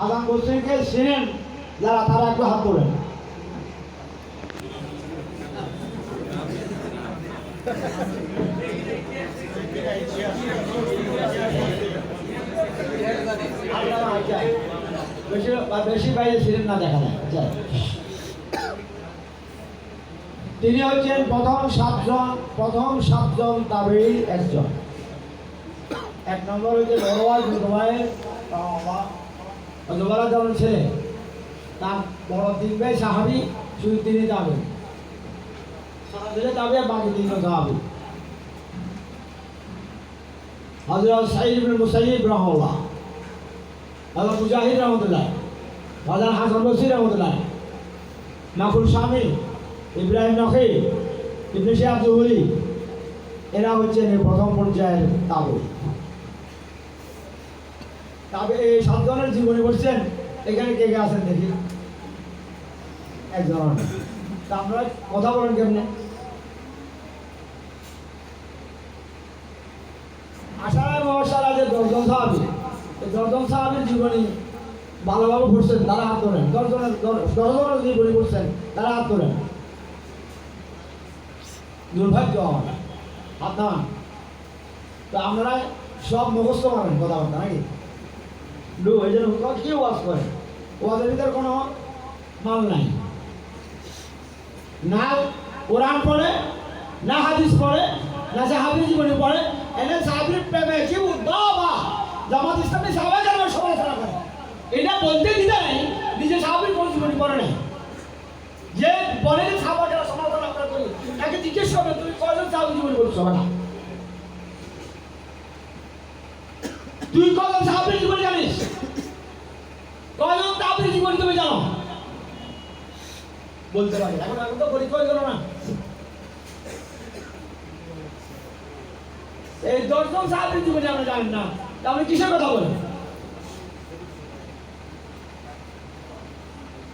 হাসান বস্তিকে চেনেন, যারা তারা একটু হাত তোলেন। বেশি বাইরে ছিলেন না, দেখা যায়। তিনি হচ্ছেন প্রথম সাতজন প্রথম সাতজন তাবেই একজন। এক নম্বর হচ্ছে বড়ভাই দুর্ভাইয়ের দুবারা যেমন ছেলে। তার বড় তিন ভাই সাহাবি শুধু তিনি যাবে। যাবে বাকি তিনজন সাহাবি হজরত সাইদ ইবনে মুসাইব হজরত মুজাহিদ রহমতুল্লাহ হজরত হাসান বসির রহমতুল্লাহ নাকুল শামিল ইব্রাহিম নখি ইবনে জুহুরি। এরা হচ্ছেন এই প্রথম পর্যায়ের তাবু তবে এই সাতজনের জীবনী বলছেন এখানে কে কে আছেন দেখি। একজন। তা আমরা কথা বলেন কেমনে? আষাঢ় মহাশালা যে দশজন সাহাবি দশজন সাহাবির জীবনী ভালোভাবে পড়ছেন, তারা হাত তোলেন দশজনের দশজনের জীবনী পড়ছেন, তারা হাত তোলেন দুর্ভাগ্য। আমার হাত নামান তো আমরা সব মুখস্থ মানেন কথাবার্তা নাকি? লু, এই জন্য কেউ ওয়াজ করে? ওয়াজের ভিতরে কোনো মাল নাই। না কোরআন পড়ে, না হাদিস পড়ে, না সাহাবি জীবনী পড়ে, এনে সাহাবির প্রেমে কি বাবা জামাত ইসলামী সাহাবাই যেন সমালোচনা করে। এটা বলতে দিতে নাই নিজে সাহাবির কোন জীবনী পড়ে নাই। যে বলে যে সাহাবাকে সমালোচনা করি তাকে জিজ্ঞেস করবে, তুমি কয়জন সাহাবি জীবনী পড়ছো? না তুই কয়জন সাহাবির জীবনী জানিস কয়জন সাহাবির জীবনী তুমি জানো বলতে পারি এখন এখন তো পরিচয় গেল না। এই দশজন সাহাবির জীবনী আমরা জানি না। আপনি কিসের কথা বলেন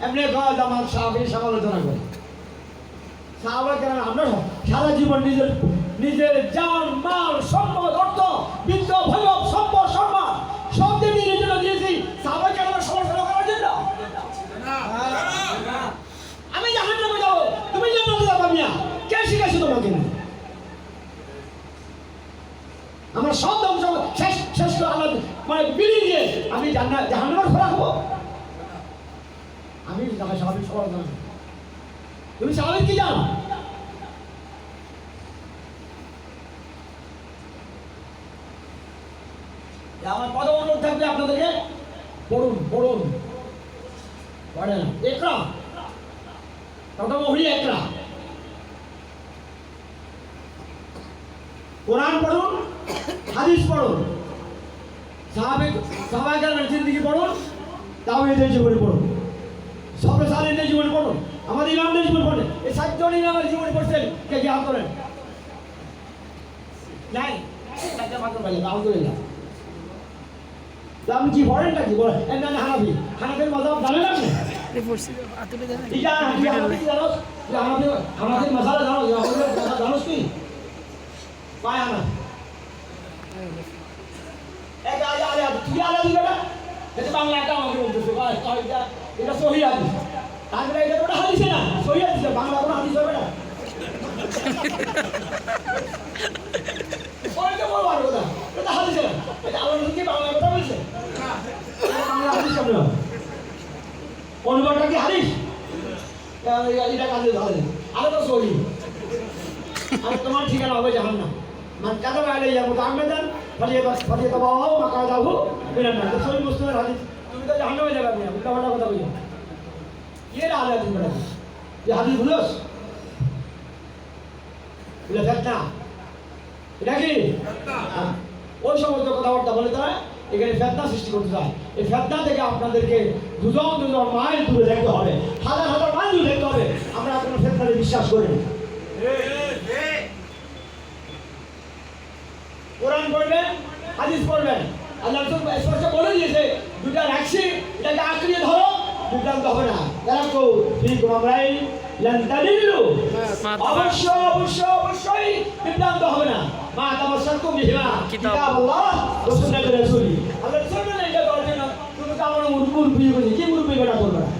এমনি গজ আমার সাহাবির সমালোচনা করে। সাহাবা কেন আমরা সারা জীবন নিজের নিজের জান, মাল, সম্পদ, অর্থ, বিদ্য ভৈরব সম্পদ সম্মান সব দিয়ে নিজের জন্য দিয়েছি সাহাবা কেন আমরা সমালোচনা করার জন্য আমি জাহান নামে যাব তুমি যাবা কে শিখেছে তোমাকে? আমার সব ধ্বংস শেষ শেষ আমার মানে বিলিয়ে দিয়ে আমি জান্নাত, জাহান্নামের খোলা হব। আমি স্বাভাবিক সবার জানি তুমি স্বাভাবিক কি জানো? আমার পদ অনুরোধ থাকবে আপনাদেরকে। পড়ুন পড়ুন। পড়েন। একরা। প্রথম ওহি একরা। কোরআন পড়ুন হাদিস পড়ুন সাহাবে সাহাবাগার জিন্দিগি পড়ুন তাও এদের জীবনী পড়ুন সব সালের জীবনী পড়ুন আমাদের ইমামদের জীবন পড়ুন এই সাতজন ইমামের জীবনী পড়ছেন কে কি হাত করেন নাই আলহামদুলিল্লাহ। আপনি কি পড়েনটা কি বলেন হানাফি হানাফির মজাব জানেন আপনি? কি হানাফির মশালা জানো জানোস তুই পায় হানা এক তুই না এটা বাংলা একটা আমাকে বলতেছে এটা এটা সহি হাদিস তাহলে এটা তো হাদিসে না সহি হাদিস বাংলা কোনো হাদিস হবে না আর এটা হাদিসে না এটা আল্লাহ কি বাংলা কথা বলছে বাংলা হাদিস হবে? অনুবাদটা কি হাদিস এটা কাজে ধরে আরে তো সহি আর তোমার ঠিকানা হবে জাহান্নাম মান কাদাবা আলাইয়া মুতাআম্মাদান ফালিয়াবাস ফালিয়াতাবাহু মাকাদাহু মিনান নার তো সহি মুসলিমের হাদিস তুমি তো জাহান্নামে যাবে আমি উল্টা পাল্টা কথা বলি এর আলে তুমি বলে যে হাদিস ভুলস বলে ফেতনা। এটা কি? হ্যাঁ। ওই সমস্ত কথাবার্তা বলে তারা এখানে ফেতনা সৃষ্টি করতে চায়। এই ফেতনা থেকে আপনাদেরকে দুজন দুজন মাইল দূরে থাকতে হবে। হাজার হাজার মাইল দূরে থাকতে হবে। আমরা কোনো ফেতনাতে বিশ্বাস করি না কোরআন পড়বেন হাদিস পড়বেন আল্লাহ রসুল স্পষ্ট বলে দিয়েছে দুটা রাখছি এটাকে আঁকড়িয়ে ধরো। বিভ্রান্ত হবে না। তো ঠিক আমরাই লান্তালিল্লু অবশ্য অবশ্য অবশ্যই বিভ্রান্ত হবে না। মা তামাশাকু বিহিমা কিতাব। আল্লাহ সুন্নাতুর রাসূলি আল্লাহ রাসূল বলেন এটা করার জন্য। তুমি তো আমার মুরব্বী করেছে কি মুরব্বী বেটা তোর বেটা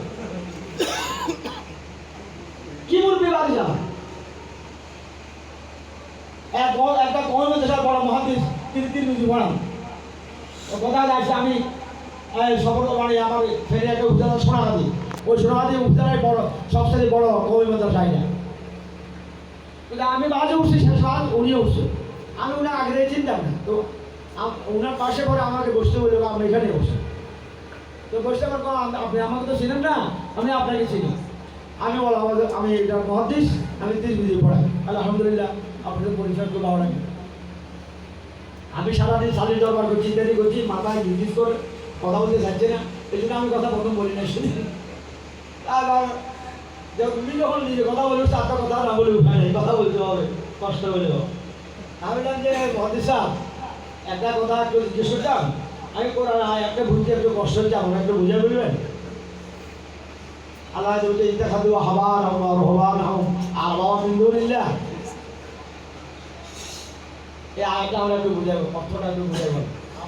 কি মুরব্বী এক একটা কমে দেশের বড় মহাদিস তিনি তিন পড়ান কথা যাচ্ছে আমি সফর মানে আমার ফেরে একটা উপজেলা সোনাগাদি ওই সোনাগাদি উপজেলায় বড়, সবচেয়ে বড় কবি এটা কিন্তু আমি বাজে উঠছি শেষ বাদ উনি উঠছে। আমি উনি আগে চিনতাম না। তো উনার পাশে করে আমাকে বসতে বলে আমরা এখানে বসে তো বসতে আমার আপনি আমাকে তো চিনেন না, আমি আপনাকে চিনি। আমি বলো আমাদের আমি এটা মহাদিস আমি তিন বিধি পড়াই। আলহামদুলিল্লাহ, আপনাদের পরিচয় খুব ভালো লাগে। আমি সারাদিন শালীর দরবার করছি ইত্যাদি করছি, মাথায় বিজিস করে কথা বলতে চাচ্ছে না। এই জন্য আমি কথা প্রথম বলি না শুনি যখন তুমি যখন নিজে কথা বলবে চারটা কথা না বলে উপায় নেই, কথা বলতে হবে, কষ্ট হলেও আমি বললাম যে মহাদিস সাহেব, একটা কথা একটু জিজ্ঞেস করতাম আমি কোরআন আয় একটা বুঝতে একটু কষ্ট হচ্ছে, আমাকে একটু বুঝে বলবেন? আল্লাহ বলছে ইতা খাদু হাবার হবার হাম আর বাবা এই আয়টা আমরা একটু বুঝাবো, অর্থটা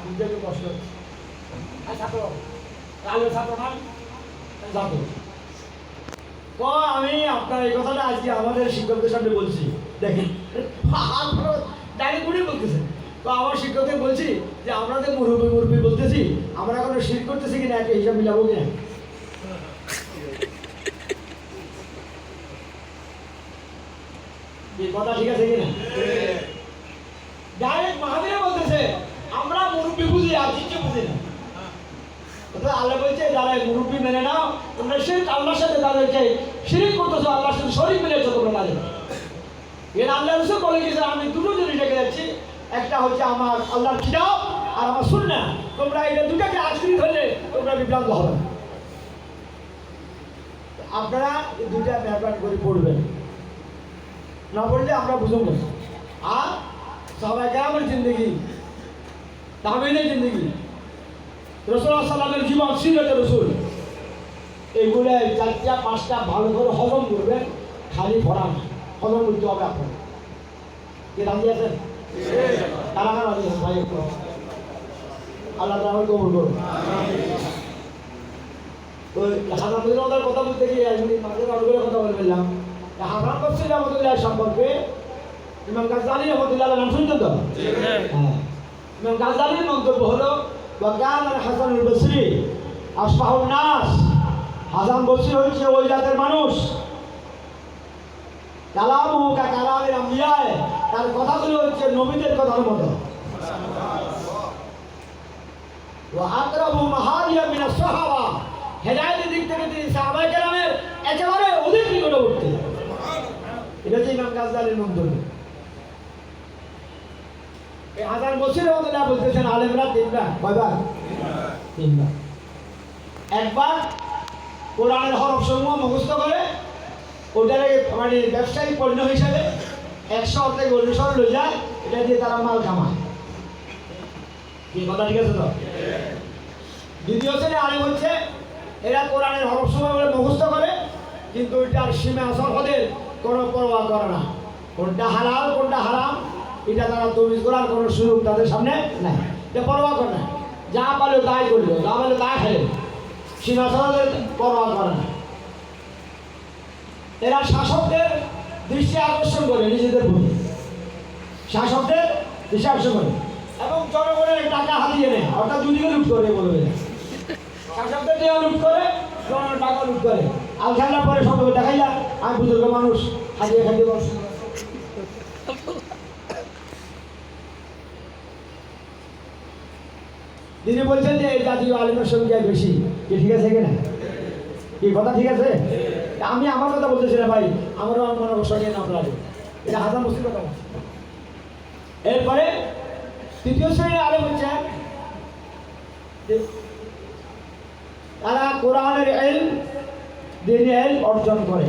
বুঝতে একটু কষ্ট ছাত্র কালো ছাত্র না ছাত্র তো আমি আপনার এই কথাটা আজকে আমাদের শিক্ষকদের সামনে বলছি। দেখেন ডাইরেক্ট উনি বলতেছেন। তো আমার শিক্ষকদের বলছি যে, আমরা যে মুরব্বী মুরব্বী বলতেছি, আমরা কোনো শির করতেছি কিনা, একটা হিসাব মিলাবো কিনা? কথা ঠিক আছে কিনা? ডাইরেক্ট মাহাবীরে বলতেছে আমরা মুরব্বী বুঝি, আর কিছু বুঝি না। আল্লাহ বলছে, যারা মুরব্বী মেনে নাও, তোমরা শিরক আল্লাহর সাথে তাদেরকে শিরিক করতেছো, আল্লাহর সাথে শরীর মিলেছো তোমরা তাদের। এর আল্লাহ রসুল বলে গেছে, আমি দুটো জিনিস রেখে যাচ্ছি। একটা হচ্ছে আমার আল্লাহর কিতাব, আর আমার সুন্নাহ। তোমরা এটা দুটাকে আশ্রিত হলে তোমরা বিভ্রান্ত হবে আপনারা দুটা ব্যবহার করে পড়বেন। না পড়লে আমরা বুঝুন না। আর সবাই কেমন জিন্দগি। তামিনের জিন্দগি। রসুল সাল্লামের জীবন সিরত রসুল। এগুলো চারটা, পাঁচটা ভালো করে হজম করবেন খালি ভরা না হজম করতে হবে আপনার কে রাজি আছেন? কারা কারা রাজি ভাই আল্লাহ তাহলে কবর করুন কথা বলতে গিয়ে কথা বলে ফেললাম। হাসান রহমতুল্লাহ সম্পর্কে ইমাম গাজ্জালি রহমতুল্লাহ নাম শুনছেন তো? হ্যাঁ। ইমাম গাজ্জালির মন্তব্য হলো ওয়াকান আল হাসান বসরি নাস। হাসান বসরি হচ্ছে ওই জাতের মানুষ। কালামু কা কালামের আম্বিয়ায়। তার কথাগুলো হচ্ছে নবীদের কথার মতো। ও আকরাবু মাহাদিয়া মিনাস সাহাবা। হেদায়েতের দিক থেকে তিনি সাহাবায়ে কেরামের একেবারে অধিক নিকটবর্তী। এটা হচ্ছে ইমাম গাজ্জালির মন্তব্য। হাজার বলতেছেন মুখস্থ করে মানে পণ্য এটা দিয়ে তারা মাল কথা ঠিক আছে তো? দ্বিতীয় এরা কোরআনের হরফ সমূহ বলে মুখস্থ করে, কিন্তু এটার সীমা সরহদের কোনো পরোয়া করে না। কোনটা হালাল, কোনটা হারাম এটা তারা তমিজ করার কোনো সুযোগ তাদের সামনে নাই। পরোয়া করে না। যা পারল তাই করল, যা পারল তাই খেলে সীমা পরোয়া করে না। এরা শাসকদের দৃষ্টি আকর্ষণ করে নিজেদের প্রতি। শাসকদের দৃষ্টি আকর্ষণ করে। এবং জনগণের টাকা হাতিয়ে নেয়। অর্থাৎ দুদিকে লুট করে বলবে শাসকদের দেওয়া লুট করে, জনগণের টাকা লুট করে। আল খেলার পরে সব দেখাইলা আমি বুজুর্গ মানুষ হাজিয়ে খাইতে বসে। তিনি বলছেন যে এই জাতীয় আলিমের সংখ্যা বেশি। কি ঠিক আছে কিনা? কি কথা ঠিক আছে? আমি আমার কথা বলতেছি না ভাই, আমারও আমার সঙ্গে নাম লাগে এটা হাজার মুসির কথা। এরপরে তৃতীয় শ্রেণির আলেম হচ্ছে তারা কোরআনের এল দিন এল অর্জন করে।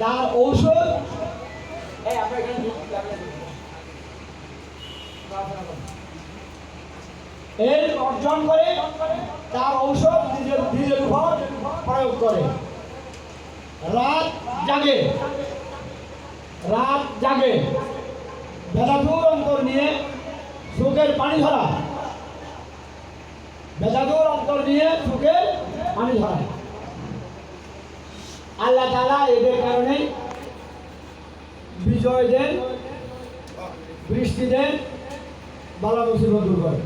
তার ঔষধ এই আমরা এখানে দুধ লাগিয়ে দিই। এর অর্জন করে, তার ঔষধ নিজের নিজের উপর প্রয়োগ করে। রাত জাগে। রাত জাগে। ভেদাদুর অন্তর নিয়ে সুখের পানি ধরা। ভেদাদুর অন্তর নিয়ে সুখের পানি ধরা। আল্লাহ তালা এদের কারণে বিজয় দেন বৃষ্টি দেন বালা মুসিবত দূর করে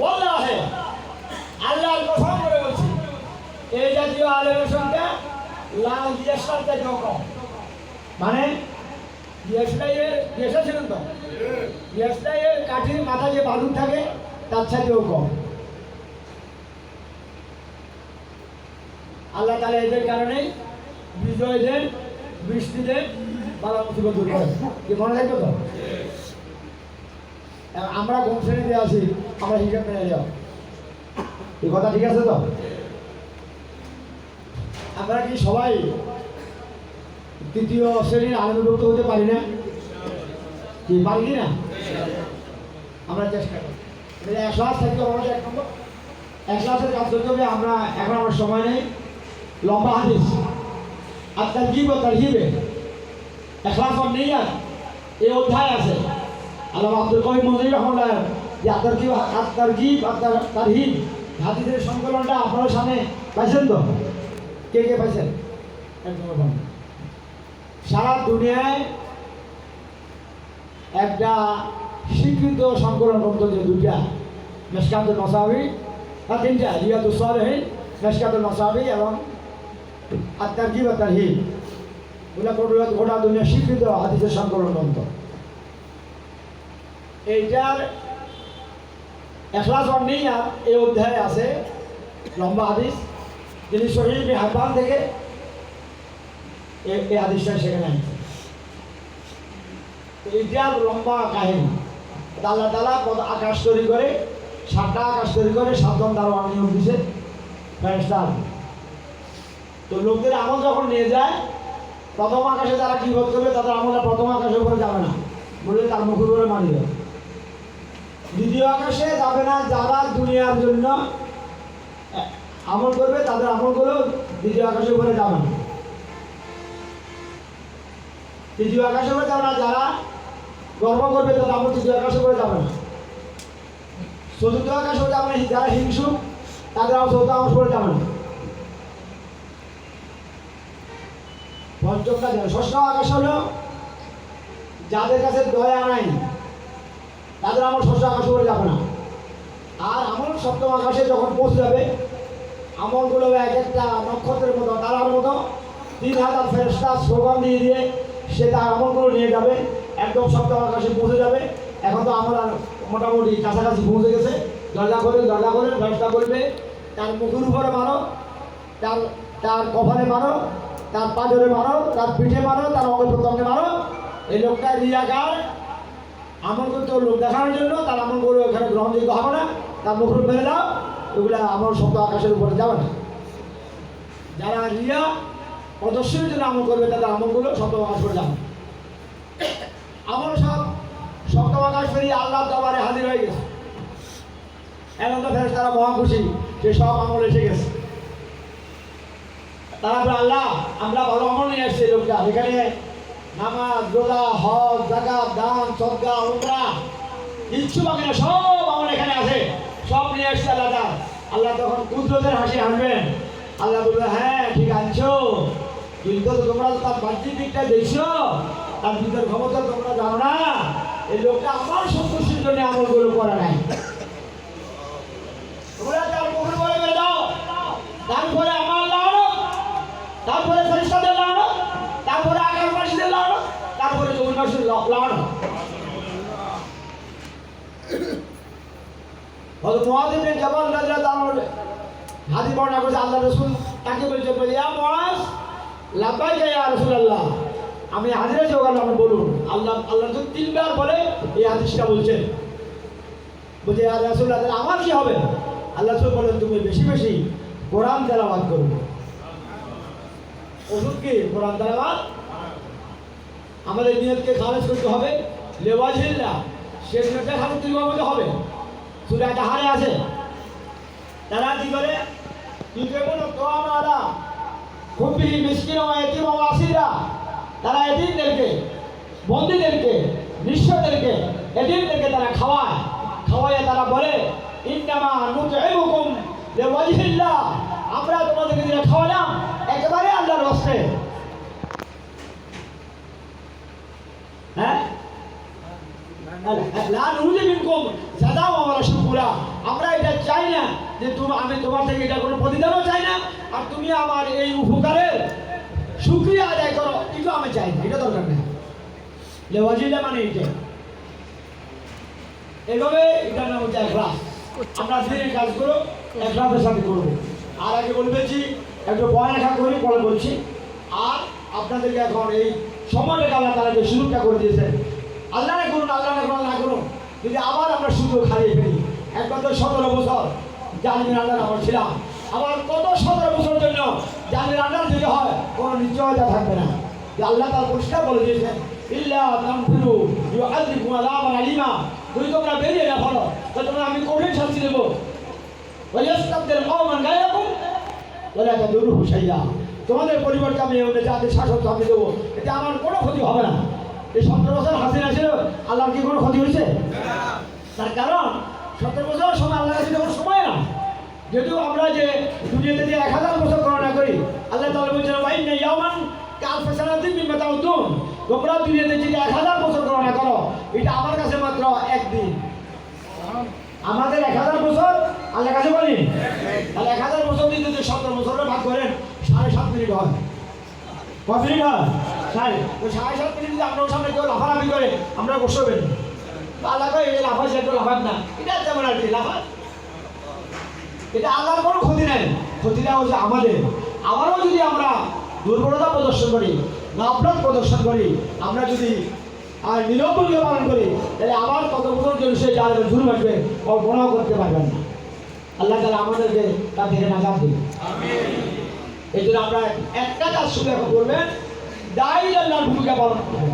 ওয়াল্লাহে আল্লাহর কসম করে বলছি এই জাতীয় আলেমের সংখ্যা কম মানে কাঠির মাথা যে বালুক থাকে, তার সাথেও কম আল্লাহ তালা এদের কারণেই বিজয় দেন বৃষ্টি দেন বালা মুসিবত কি মনে থাকবে তো? আমরা কোন শ্রেণীতে আছি? আমরা হিসাব মেনে যাও এই কথা ঠিক আছে তো? আমরা কি সবাই তৃতীয় শ্রেণির আনন্দভুক্ত হতে পারি না? কি পারি না? আমরা চেষ্টা করি। এটা এক ক্লাস থাকতে হবে আমাদের এক নম্বর। এক ক্লাসের কাজ করতে হবে, আমরা এখন আমার সময় নেই। লম্বা হাদিস। আর তার জীব তার হিবে এক ক্লাস নেই আর। এই অধ্যায় আছে। আল্লাহ আব্দুল কবির মন্দির রহমাল্লাহ যে আপনার কি আপনার গিব আপনার তার হিব হাদিসের সংকলনটা আপনার সামনে পাইছেন তো? কে কে পাইছেন? সারা দুনিয়ায় একটা স্বীকৃত সংকলন গ্রন্থ যে দুইটা মেসকাতুল মসাবি আর তিনটা রিয়াদুল সালেহিন মেসকাতুল মসাবি এবং আত্মার গিব আত্মার হিব ওগুলা গোটা দুনিয়া স্বীকৃত হাদিসের সংকলন গ্রন্থ। এইটার এখলাস নিয়া এই অধ্যায়ে আছে লম্বা হাদিস। যিনি শহীদ হাব্বান থেকে এই হাদিসটা সেখানে আনছে তো লম্বা কাহিনী। আল্লাহ তালা কত আকাশ তৈরি করে, সাতটা আকাশ তৈরি করে, সাতজন দারোয়ান নিয়োগ দিছে, ফেরেশতা তো লোকদের আমল যখন নিয়ে যায়, প্রথম আকাশে যারা কি বোধ করবে, তাদের আমলটা প্রথম আকাশের উপরে যাবে না। বলে তার উপরে মারি দেবে। দ্বিতীয় আকাশে যাবে না যারা দুনিয়ার জন্য আমল করবে, তাদের আমল আমলগুলো দ্বিতীয় আকাশে উপরে যাবে। না তৃতীয় আকাশে উপরে যাবে না, যারা গর্ব করবে তাদের আমল তৃতীয় আকাশে উপরে যাবে না। চতুর্থ আকাশে যাবে না, যারা হিংসুক তাদের আমল চতুর্থ আকাশ উপরে যাবে না। পঞ্চমটা যাবে ষষ্ঠ আকাশ হলো যাদের কাছে দয়া নাই, তাদের আমল ষষ্ঠ আকাশে উপরে যাবে না। আর আমল সপ্তম আকাশে যখন পৌঁছে যাবে আমলগুলো এক একটা নক্ষত্রের মতো, তারার মতো। তিন হাজার ফেরস্তা স্লোগান দিয়ে দিয়ে সে তার আমলগুলো নিয়ে যাবে। একদম সপ্তম আকাশে পৌঁছে যাবে। এখন তো আমরা মোটামুটি কাছাকাছি পৌঁছে গেছে। দরজা করে দরজা করে ব্যবস্থা করবে তার মুখের উপরে মারো, তার তার কপালে মারো, তার পাজরে মারো, তার পিঠে মারো, তার অঙ্গ প্রত্যঙ্গে মারো। এই লোকটা রিয়াকার। আমল করতে লোক দেখানোর জন্য, তার আমলগুলো এখানে গ্রহণযোগ্য হবে না। তার মুখের মেরে দাও। এগুলো আমল শব্দ আকাশের উপরে যাবে না। যারা রিয়া প্রদর্শনের জন্য আমল করবে তাদের আমলগুলো শব্দ আকাশ করে যাবে আমল সব শব্দ আকাশ পেরিয়ে আল্লাহ দরবারে হাজির হয়ে গেছে। এখন তো ফের তারা মহা খুশি যে সব আমল এসে গেছে। তারা বলে, আল্লাহ আমরা ভালো আমল নিয়ে এই লোকটা। এখানে নামাজ রোজা হজ জাকাত দান সদকা উমরা কিচ্ছু বাকি না সব আমল এখানে আছে। সব নিয়ে আসছে আল্লাহ আল্লাহ তখন কুদরতের হাসি হাসবেন আল্লাহ বলবে হ্যাঁ ঠিক আনছো। কিন্তু তোমরা তার বাহ্যিক দিকটা দেখছ। তার ভিতর ক্ষমতা তোমরা জানো না। এই লোকটা আমার সন্তুষ্টির জন্য আমলগুলো করে নাই। তোমরা বেড়ে দাও। তারপরে আমার লাগানো তারপরে ফেরিস্তাদের লাগানো তারপরে আকাশবাসীদের লাগানো তারপরে জমিবাসীর লাগানো হয়তো মহাদেবের জবান রাজা তার হাতি বর্ণনা করেছে আল্লাহ রসুল তাকে বলছে, বলে, ইয়া মহাজ লাভবাই যাই রসুল আল্লাহ আমি হাজিরা জোগান আপনি বলুন। আল্লাহ আল্লাহ রসুল তিনবার বলে, এই হাদিসটা বলছেন। বলছে আর রসুল আল্লাহ আমার কি হবে? আল্লাহ রসুল বলেন, তুমি বেশি বেশি কোরআন তেলাবাদ করবে ওষুধ কি? কোরআন তেলাবাদ আমাদের নিয়তকে খারেজ করতে হবে। লেওয়াজিল্লা সে নিয়তটা করতে হবে। শুধু একটা হারে আছে। তারা কি করে? আমরা খুবই মিসকিন এতিম ও আসিরা। বন্দীদেরকে, নিঃস্বদেরকে এদিনদেরকে তারা খাওয়ায়। খাওয়াইয়ে তারা বলে, ইন্নামা নুতইমুকুম লিওয়াজহিল্লাহ। আমরা তোমাদেরকে যেটা খাওয়ালাম, একেবারে আল্লাহর হস্তে। হ্যাঁ? লা নুরিদু মিনকুম। জাযাও ওয়া শুকুরা আমরা এটা চাই না যে তুমি আমি তোমার থেকে এটা কোনো প্রতিদানও চাই না। আর তুমি আমার এই উপকারের শুকরিয়া আদায় করো এটা আমি চাই না, এটা দরকার নেই। লেওয়াজিলা মানে এটা। এভাবে এটার নাম হচ্ছে একলাস আমরা দিনের কাজগুলো একলাসের সাথে করব। আর আগে বলতেছি একটু পড়ালেখা করি, পরে বলছি। আর আপনাদেরকে এখন এই সময়টাকে আল্লাহ তারা যে সুযোগটা করে দিয়েছেন। আল্লাহ করুন আল্লাহ না করুন না করুন। যদি আবার আমরা সুযোগ হারিয়ে ফেলি তো সতেরো বছর জাহাঙ্গীর আল্লাহ আমার ছিলাম। আবার কত সতেরো বছর জন্য জাহাঙ্গীর আল্লাহ যদি হয়, কোনো নিশ্চয়তা থাকবে না। যে আল্লাহ তার পরিষ্কার বলে দিয়েছেন, ইল্লা তামফিরু তোমরা বেরিয়ে না ফলো তো তোমরা আমি কঠিন শাস্তি দেবো। তোমাদের পরিবর্তে আমি এমনি জাতির শাসক আমি দেবো, এতে আমার কোনো ক্ষতি হবে না। এই সতেরো বছর হাসিনা ছিল, আল্লাহর কি কোনো ক্ষতি হয়েছে? তার কারণ, সতেরো বছর সময় আল্লাহর কাছে কোনো সময় না। যদিও আমরা যে দুনিয়াতে যে এক হাজার বছর করোনা করি, আল্লাহ তাআলা বলছেন ওয়াইন ইয়ামান কাল ফেসানাতিন মিন মাতাউতুন তোমরা দুনিয়াতে যে এক হাজার বছর করোনা করো, এটা আমার কাছে মাত্র একদিন। আমাদের এক হাজার বছর আল্লাহ কাছে বলি? তাহলে এক হাজার বছর যদি সতেরো বছরের ভাগ করেন, সাড়ে সাত মিনিট হয়। কত মিনিট হয়? সাড়ে ওই সাড়ে সাত মিনিট যদি আপনার সামনে কেউ লাফালাফি করে আমরা বসবেন আল্লাহ কয় এই লাফাস একটু লাফাক না। এটা তেমন আর কি লাফাস এটা আল্লাহর কোনো ক্ষতি নেই। ক্ষতিটা হচ্ছে আমাদের। আবারও যদি আমরা দুর্বলতা প্রদর্শন করি নাফরত প্রদর্শন করি আমরা যদি আর নিরবকে পালন করি তাহলে আবার কত বছর সে যার ঝুল আসবে কল্পনাও করতে পারবেন না। আল্লাহ তালা আমাদেরকে তার থেকে নাজাব দিন। এই জন্য আমরা একটা কাজ শুধু এখন করবেন দায়ী আল্লাহর ভূমিকা পালন করবেন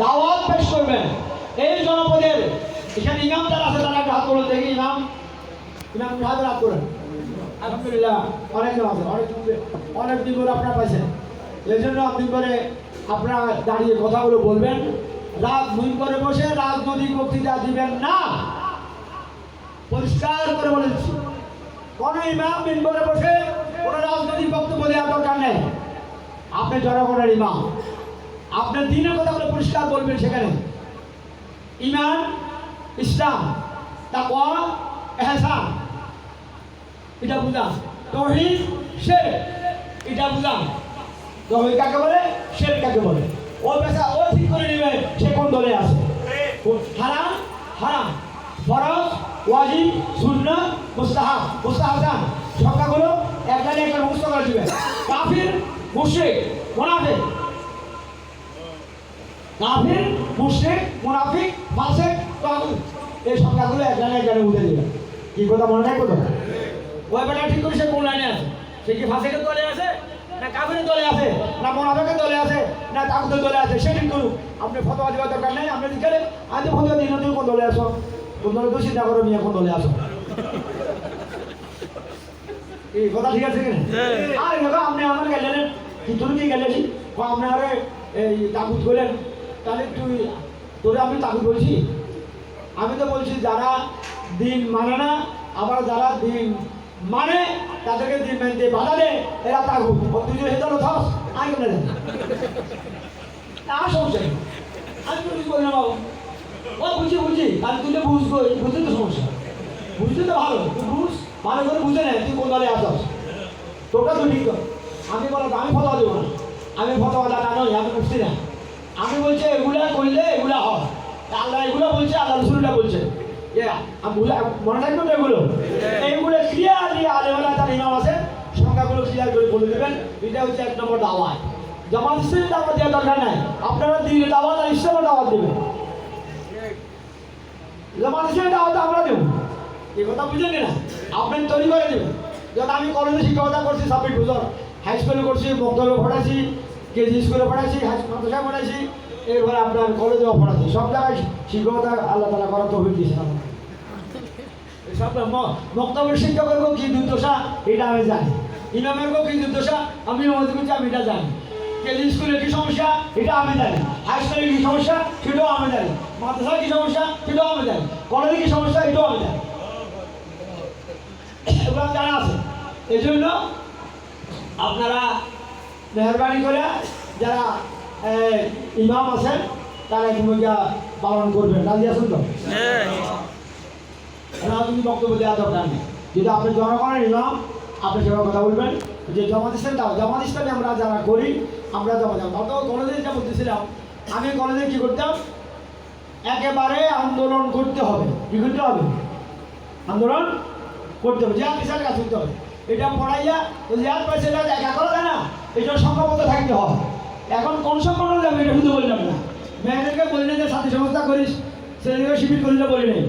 দাওয়াত পেশ করবেন। এই জনপদের এখানে ইমাম যারা আছে, তারা একটা হাত করুন দেখি ইমাম। ইমাম হাত হাত করেন। আলহামদুলিল্লাহ অনেক জন আছে অনেক অনেক দিন করে আপনারা পাইছেন। এই জন্য আপনি করে আপনারা দাঁড়িয়ে কথাগুলো বলবেন। রাত দুই করে বসে রাজনৈতিক বক্তৃতা দিবেন না। পরিষ্কার করে বলে দিচ্ছি। কোন ইমাম মিম্বরে বসে কোনো রাজনৈতিক বক্তব্য দেওয়ার দরকার নেই। আপনি জনগণের ইমাম। আপনার দিনের কথাগুলো পরিষ্কার বলবেন সেখানে। ইমান, ইসলাম, তাকওয়া, এহসান, এটা বুঝান। তহিদ, শের, এটা বুঝান। তহিদ কাকে বলে? শের কাকে বলে? ও পেশা, ও ঠিক করে নেবে সে কোন দলে আছে। হারাম হারাম। ফরজ, ওয়াজিব, সুন্নাহ, মুস্তাহাব। মুস্তাহাবান সংখ্যাগুলো একটা নিয়ে একটা মুখস্থ করে দিবে কাফির মুশরিক মুনাফিক। কাফির মুশরিক মুনাফিক ফাসিক তাগুত এই সংখ্যাগুলো একটা নিয়ে একটা উঠে দিবে কি কথা মনে নাই কথা ওই বেটা ঠিক করে সে কোন লাইনে আছে? সে কি ফাঁসেকের দলে আছে? না কাবিরের দলে আছে? না মোনাফেকের দলে আছে? না তাকুদের দলে আছে? সে ঠিক করুক। আপনি ফতোয়া দেওয়ার দরকার নেই। আপনি জিজ্ঞাসা আমি ফতোয়া দিই না তুমি কোন দলে আসো কোন দলে তো চিন্তা করো নিয়ে কোন দলে আসো এই কথা ঠিক আছে কিনা আর আপনি আমার গেলেন কি তুমি কি গেলেন ও আপনি এই তাকুত করলেন তাহলে তুই, তোরে আমি তাকুত বলছি আমি তো বলছি, যারা দিন মানে না, আবার যারা দিন মানে তাদেরকে দিন মানতে বাধা দেয় এরা তাগু ও তুই যদি হেতালো থাস আমি কেন দেন আর সমস্যা আমি তো বলি না বাবু। ও, বুঝছি বুঝছি। আমি তুই তো বুঝব, বুঝতে তো সমস্যা। বুঝতে তো ভালো। তুই বুঝ, ভালো করে বুঝে নেয় তুই কোন দলে আসস তোটা তো ঠিক আমি বলো আমি ফটো দেবো না। আমি ফটো দাদা নই আমি বুঝছি না। আমি বলছি এগুলা করলে এগুলা হয়। আল্লাহ এগুলো বলছে আল্লাহ রসুলটা বলছে। এ, মনে থাকবে তো এগুলো? এইগুলো ক্লিয়ার দিয়ে আলেমালা তার ইমাম আছে সংখ্যাগুলো ক্লিয়ার করে বলে দেবেন। এটা হচ্ছে এক নম্বর দাওয়াত। জামাত ইসলামের দাওয়াত দেওয়ার দরকার নাই। আপনারা দিন দাওয়াত আর ইসলামের দাওয়াত দেবেন। জামাত ইসলামের দাওয়াত আমরা দেবো। এই কথা বুঝলেন না আপনি তৈরি করে দেবেন। যেমন আমি কলেজে শিক্ষকতা করছি সাবমিট বছর হাই স্কুলে করছি বক্তব্য পড়াইছি কেজি স্কুলে পড়াইছি হাই মাদ্রাসায় পড়াইছি, এরপরে আপনার কলেজেও পড়াইছি সব জায়গায় শিক্ষকতা আল্লাহ তালা করার তো দিয়েছেন সব বক্তব্যের শিক্ষকের কি দুর্দশা? এটা আমি জানি। ইমামের কি দুর্দশা? আমি অনুমতি করছি আমি এটা জানি। কেজি স্কুলে কি সমস্যা? এটা আমি জানি। হাই স্কুলে কি সমস্যা? সেটাও আমি জানি। মাদ্রাসায় কি সমস্যা? সেটাও আমি জানি। কলেজে কি সমস্যা? এটাও আমি জানি। এগুলো জানা আছে এই জন্য আপনারা মেহরবানি করে যারা ইমাম আছেন তারা এই ভূমিকা পালন করবেন। রাজি আছেন তো? রাজনীতি বক্তব্য দেওয়া দরকার নেই। যদি আপনি জনগণের ইমাম আপনি সেভাবে কথা বলবেন। যে জমাত ইসলাম দাও জমাত ইসলামে আমরা যারা করি আমরা জমা দাও তত কলেজে যা বলতেছিলাম আমি কলেজে কি করতাম? একেবারে আন্দোলন করতে হবে। কি করতে হবে? আন্দোলন করতে হবে। জিয়াদ বিশাল কাজ করতে হবে। এটা পড়াইয়া তো জিয়াদ পয়সা একা করা যায় না এটা সংখ্যাবদ্ধ থাকতে হয় এখন কোন সংখ্যা যাবে, এটা শুধু বললাম না। মেয়েদেরকে বলি না যে, সাথী সংস্থা করিস। ছেলেদেরকে শিবির করিস না বলি নেই।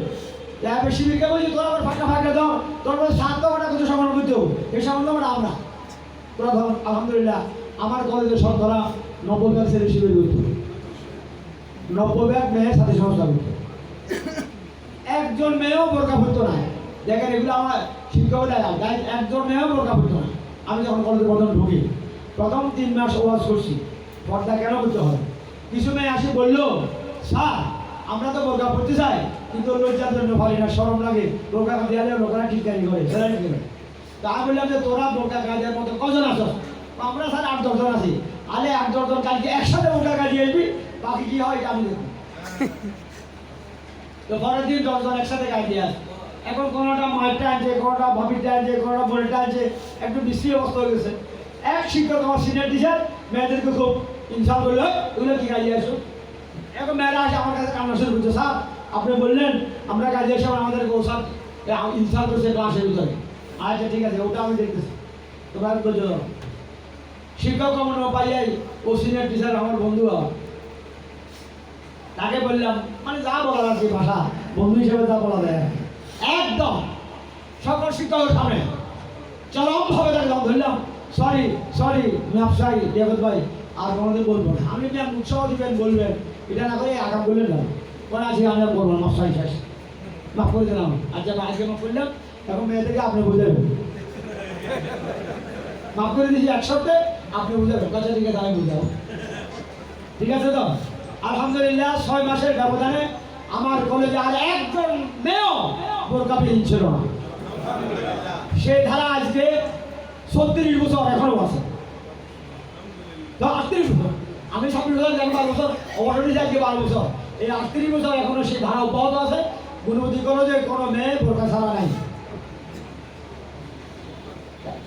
এবার শিবিরকে বলছি তোর আবার ফাঁকা ফাঁকা দাও। তোর মধ্যে সাত দাও ওটা কিছু সমান করতে হবে? এই সম্বন্ধে আমরা আমরা তোরা ধর, আলহামদুলিল্লাহ, আমার কলেজে শতকরা নব্বই ব্যাগ ছেলে শিবির করতো নব্বই ব্যাগ মেয়ের সাথে সংস্থা করতো একজন মেয়েও বোরকা পড়তো না। দেখেন এগুলো আমার শিক্ষক দেয় গাইড একজন মেয়েও বোরকা পড়তো না আমি যখন কলেজে প্রথম ঢুকি প্রথম তিন মাস ওয়াজ করছি। পর্দা কেন করতে হয়? কিছু মেয়ে আসে বলল স্যার আমরা তো বোরকা পড়তে চাই কিন্তু লজ্জার জন্য পারি না সরম লাগে। বোরকা দেওয়ালে লোকেরা ঠিকানি করে সেটা ঠিক করে। তা আমি বললাম যে তোরা বোরকা কাজের মতো কজন আছো? আমরা স্যার আট দশজন আছি। আলে আট দশজন কালকে একসাথে বোরকা কাজিয়ে আসবি বাকি কি হয় এটা আমি দেখব। তো পরের দিন দশজন একসাথে গায়ে দিয়ে আসে। এখন কোনোটা মায়ের টানছে, কোনোটা ভাবির আনছে কোনোটা বোনের টানছে, একটু বিশ্রী অবস্থা হয়ে গেছে। এক শিক্ষক আমার সিনিয়র টিচার মেয়েদেরকে খুব ইনসাল করল ওগুলো কি গাড়ি আসো? এখন মেয়েরা আসে আমার কাছে কান্না শুরু করছে স্যার, আপনি বললেন, আমরা কাজে এসে আমাদের স্যার ইনসাল করছে ক্লাসের ভিতরে। আচ্ছা ঠিক আছে, ওটা আমি দেখতেছি। তোমরা বলছো, শিক্ষক আমার পাইয়াই ও সিনিয়র টিচার আমার বন্ধু তাকে বললাম মানে যা আর কি ভাষা, বন্ধু হিসেবে যা বলা যায়। একদম সকল শিক্ষকের সামনে। চরমভাবে দাম ধরলাম। সরি সরি ব্যবসায়ী দেবত ভাই, আর কোনোদিন বলব না। আমি ম্যাম উৎসাহ দিবেন, বলবেন। এটা না করে আগাম বললেন না। মনে আছে আমি আর বলব না ব্যবসায়ী শেষ মাফ করে দিলাম। আচ্ছা আজকে মাফ করলাম। এখন মেয়েদেরকে আপনি বুঝাবেন মাফ করে দিয়েছি এক সপ্তাহে আপনি বুঝাবেন কথা ঠিক আছে আমি বুঝাবো ঠিক আছে তো? আলহামদুলিল্লাহ, ছয় মাসের ব্যবধানে আমার কলেজে আর একজন মেয়েও ছিল না। সেই ধারা আজকে ছত্রিশ বছর এখনও আছে। আমি বছর বারো বছর। আজকে বারো বছর? এই আটত্রিশ বছর এখনও সেই ধারা অব্যাহত আছে। যে কোনো মেয়ে ছাড়া নাই।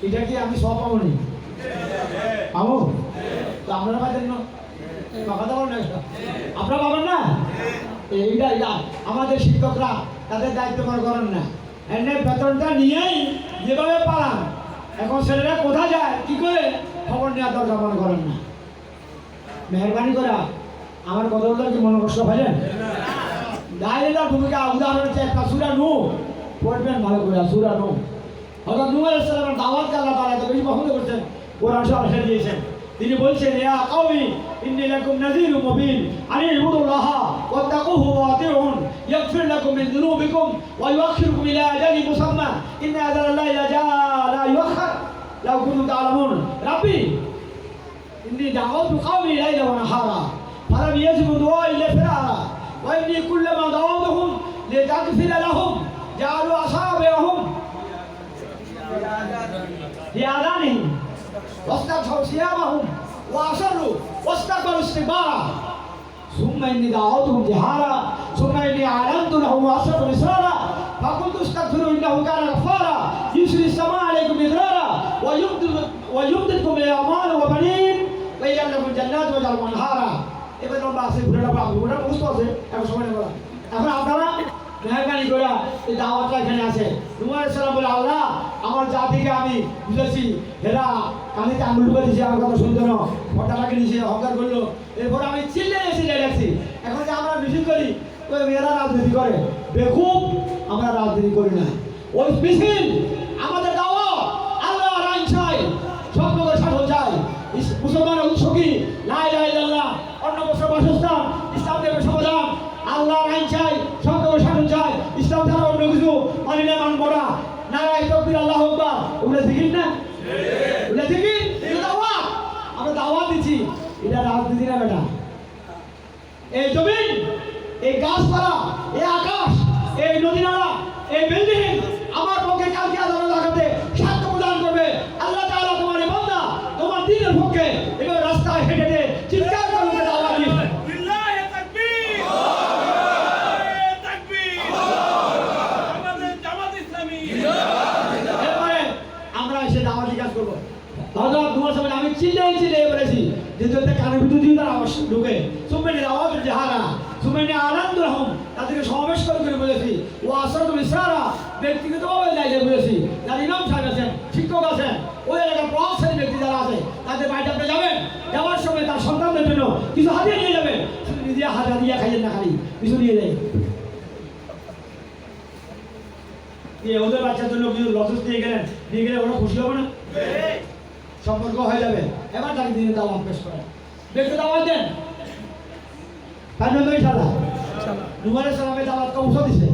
এটা কি আমি সব পাবো নি পাবো? তো আপনারা পাইতেন না? আপনারা পাবেন না? এইটা। আমাদের শিক্ষকরা তাদের দায়িত্ব মনে করেন না। এনে বেতনটা নিয়েই যেভাবে পালান এখন ছেলেরা কোথায় যায় কি করে খবর নেওয়ার দরকার মনে করেন না। মেহরবানি করা আমার কথাগুলো কি মনে কষ্ট পাইলেন? দাঁড়িয়ে ভূমিকা উদাহরণ হচ্ছে একটা সুরা নু পড়বেন ভালো করে সুরা নু হয়তো নু আলাইসালামের দাওয়াত আল্লাহ তাআলা এত বেশি পছন্দ করছেন কোরআন সরাসরি দিয়েছেন। তিনি বলছেন ইয়া কওমি ইন্নী লাকুম নাযীরুম মুবিন আন ইবুদুল্লাহ ওয়াত্তাকুহু ওয়া আতিউন ইয়াগফির লাকুম মিন যুনুবিকুম ওয়া ইউআখিরুকুম ইলা আজালিন মুসাম্মা ইন্না আজালাল্লাহি লা জা লা ইউআখার লাউ কুনতুম তা'লামুন রাব্বি إني دعوت قومي ليلا ونهارا فلم يجبوا دعائي إلا فرارا وإني كلما دعوتهم لتغفر لهم جعلوا أصابعهم في آذانهم واستغفروا ثيابهم وأصروا واستكبروا استكبارا ثم إني دعوتهم جهارا ثم إني أعلنت لهم وأسرت إسرارا فقلت استغفروا إنه كان غفارا يسري السماء عليكم مدرارا ويمدد ويمددكم بأموال وبنين ويجعل لكم جنات ويجعل لكم أنهارا এবার আমরা আছে ঘুরে ডাবা ঘুরে বুঝতে আছে এখন সময় নেই বলা এখন আপনারা মেহরবানি করে এই দাওয়াতটা এখানে আসে তোমার সালাম বলে, আল্লাহ, আমার জাতিকে আমি বুঝেছি। হেরা আমি আঙুল ঢুকে দিয়েছি আমার কথা শুনতে না ফটাটাকে নিয়েছে হকার করল। এরপর আমি চিল্লে এসে ডাকছি এখন যে আমরা মিছিল করি ওই মেয়েরা রাজনীতি করে। বেকুব আমরা রাজনীতি করি না। ওই মিছিল বলে ঠিক না? হ্যাঁ। বলে ঠিক এটা দাওয়া আমরা দাওয়া দিচ্ছি। এটা রাজনীতি না বেটা। যে যদি কানে ভিতর দিয়ে তারা আওয়াজ ঢুকে। সুমেনি আওয়াজ জাহারা সুমেনি আনন্দ রহম তাদেরকে সমাবেশ করে করে বলেছি। ও আসরতুল ইসরারা ব্যক্তিগতভাবে যাইতে বলেছি। যারা ইমাম সাহেব আছেন শিক্ষক আছেন ওই এলাকার প্রভাবশালী ব্যক্তি যারা আছে তাদের বাড়িতে আপনি যাবেন। যাওয়ার সময় তার সন্তানদের জন্য কিছু হাতিয়ে নিয়ে যাবেন। শুধু নিজে হাত হাতিয়ে খাইয়েন না খালি কিছু নিয়ে যাই যে ওদের বাচ্চার জন্য কিছু লজেস দিয়ে গেলেন। দিয়ে গেলে ওরা খুশি হবে না? সম্পর্ক হয়ে যাবে। এবার তাকে দিনে দাওয়াত পেশ করেন। দেখতে দাওয়াত দেন। পাঁচজন তো ইনশাল্লাহ নুমারের সালামে দাওয়াত দিছে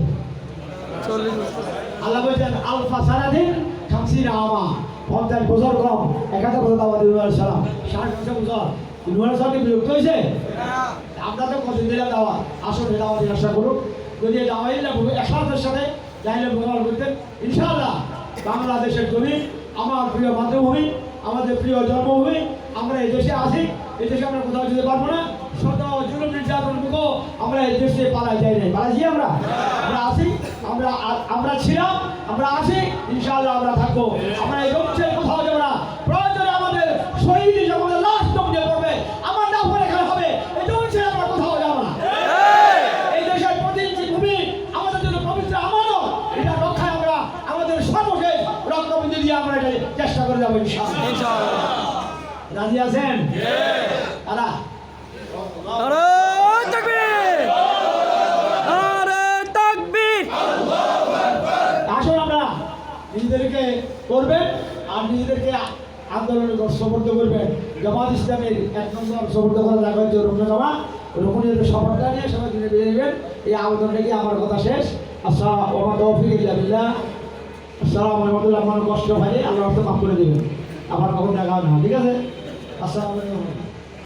আল্লাহ বলছেন আলফা সারাদিন খামসির আমা পঞ্চাশ বছর কম। এক হাজার বছর দাওয়াত নুমারের সালাম। ষাট বছর বছর। নুমারের সালামকে বিরক্ত হয়েছে? আমরা তো কদিন দিলাম দাওয়াত। আসলে দাওয়াত আশা যদি দাওয়াই না সাথে চাইলে ব্যবহার করতেন। ইনশাআল্লাহ বাংলাদেশের জমি আমার প্রিয় মাতৃভূমি আমাদের প্রিয় জন্মভূমি আমরা এই দেশে আছি এই দেশে আমরা কোথাও যেতে পারব না। শত জুলুম নির্যাতন মুখ আমরা এই দেশে পালাই যাই নাই। পালাইছি আমরা? আমরা আসি আমরা আমরা ছিলাম। আমরা আসি ইনশাআল্লাহ আমরা থাকব। আমরা এই রক্ষে কোথাও যাব না। প্রয়োজনে আমাদের শহীদ আমাদের লাশ জমিয়ে পড়বে, আমার না পরে এখানে হবে। এই ছেড়ে আমরা কোথাও যাব না। এই দেশের প্রতিনিধি ভূমি আমাদের জন্য পবিত্র আমানত। এটা রক্ষায় আমরা আমাদের সর্বশেষ রক্তবিন্দু দিয়ে আমরা এটা চেষ্টা করে যাব ইনশাআল্লাহ। রাজি আছেন তারা নারে তাকবীর নারে তাকবীর আসুন আমরা নিজেদেরকে করবেন নিজেদেরকে আন্দোলনে সমর্থ করবে। জামাত ইসলামের এক নম্বর সমর্থ করা লাগবে হচ্ছে রুকন জামা রুকনের সমর্থন নিয়ে সবাই দিনে বেরিয়ে নেবেন। এই আবেদন কি আমার কথা শেষ। আচ্ছা ওমা তৌফিক ইল্লাবিল্লাহ আসসালাম রহমতুল্লাহ। আমার কষ্ট ভাই আল্লাহ করে দেবেন। আমার কখন দেখা হবে না, ঠিক আছে? আসসালামু আলাইকুম।